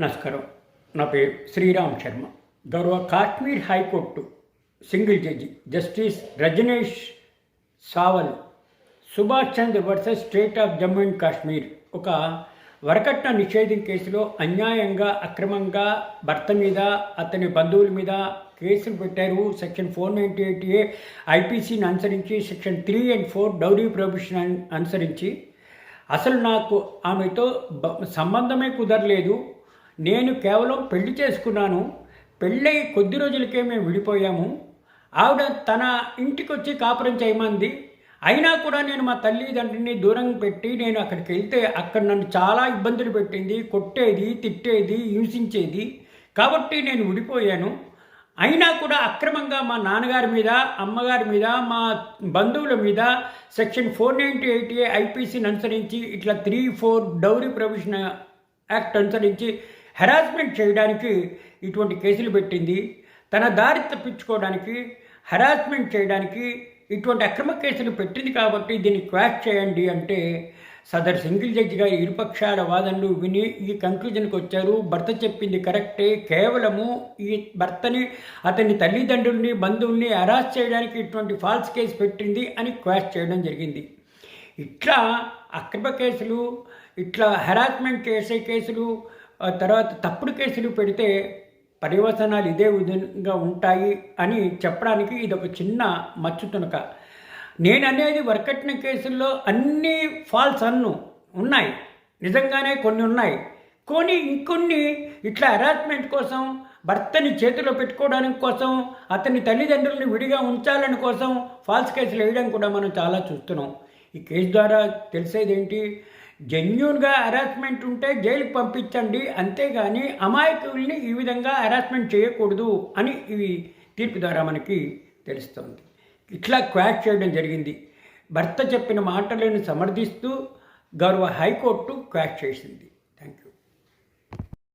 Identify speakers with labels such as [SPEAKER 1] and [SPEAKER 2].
[SPEAKER 1] నమస్కారం. నా పేరు శ్రీరామ్ శర్మ. గౌరవ Kashmir high court single judge justice Rajnish Sawal Subhash Chandra versus state of Jammu and Kashmir ఒక వరకట్న నిషేధం కేసులో అన్యాయంగా అక్రమంగా భర్త మీద అతని బంధువుల మీద కేసులు పెట్టారు. Section four ninety eight A ఐపీసీని అనుసరించి section three and four dowry prohibition అనుసరించి. అసలు నాకు ఆమెతో సంబంధమే కుదరలేదు. నేను కేవలం పెళ్ళి చేసుకున్నాను. పెళ్ళై కొద్ది రోజులకే మేము విడిపోయాము. ఆవిడ తన ఇంటికి వచ్చి కాపురం చేయమంది. అయినా కూడా నేను మా తల్లిదండ్రిని దూరం పెట్టి నేను అక్కడికి వెళ్తే అక్కడ నన్ను చాలా ఇబ్బందులు పెట్టింది కొట్టేది తిట్టేది హింసించేది. కాబట్టి నేను విడిపోయాను. అయినా కూడా అక్రమంగా మా నాన్నగారి మీద అమ్మగారి మీద మా బంధువుల మీద section four ninety eight A ఐపీసీని అనుసరించి ఇట్లా three four dowry provision act అనుసరించి హెరాస్మెంట్ చేయడానికి ఇటువంటి కేసులు పెట్టింది. తన దారి తప్పించుకోవడానికి హెరాస్మెంట్ చేయడానికి ఇటువంటి అక్రమ కేసులు పెట్టింది కాబట్టి దీన్ని క్వాష్ చేయండి అంటే సదర్ సింగిల్ జడ్జిగా ఇరుపక్షాల వాదనలు విని ఈ కంక్లూజన్కి వచ్చారు. భర్త చెప్పింది కరెక్టే. కేవలము ఈ భర్తని అతని తల్లిదండ్రుల్ని బంధువుల్ని అరెస్ట్ చేయడానికి ఇటువంటి ఫాల్స్ కేసు పెట్టింది అని క్వాష్ చేయడం జరిగింది. ఇట్లా అక్రమ కేసులు ఇట్లా హెరాస్మెంట్ చేసే కేసులు తర్వాత తప్పుడు కేసులు పెడితే పర్యవసనాలు ఇదే విధంగా ఉంటాయి అని చెప్పడానికి ఇది ఒక చిన్న మచ్చుతునక నేను అనేది వరకట్న కేసుల్లో అన్ని ఫాల్స్ అన్ను. ఉన్నాయి. నిజంగానే కొన్ని ఉన్నాయి. కొన్ని ఇంకొన్ని ఇట్లా హెరాస్మెంట్ కోసం భర్తని చేతిలో పెట్టుకోవడానికి కోసం అతని తల్లిదండ్రులను విడిగా ఉంచాలని కోసం ఫాల్స్ కేసులు వేయడం కూడా మనం చాలా చూస్తున్నాం. ఈ కేసు ద్వారా తెలిసేది ఏంటి జెన్యున్గా హెరాస్మెంట్ ఉంటే జైలుకి పంపించండి అంతేగాని అమాయకుల్ని ఈ విధంగా హెరాస్మెంట్ చేయకూడదు అని ఇవి తీర్పు ద్వారా మనకి తెలుస్తుంది ఇట్లా క్వాష్ చేయడం జరిగింది భర్త చెప్పిన మాటలను సమర్థిస్తూ గౌరవ హైకోర్టు క్వాష్ చేసింది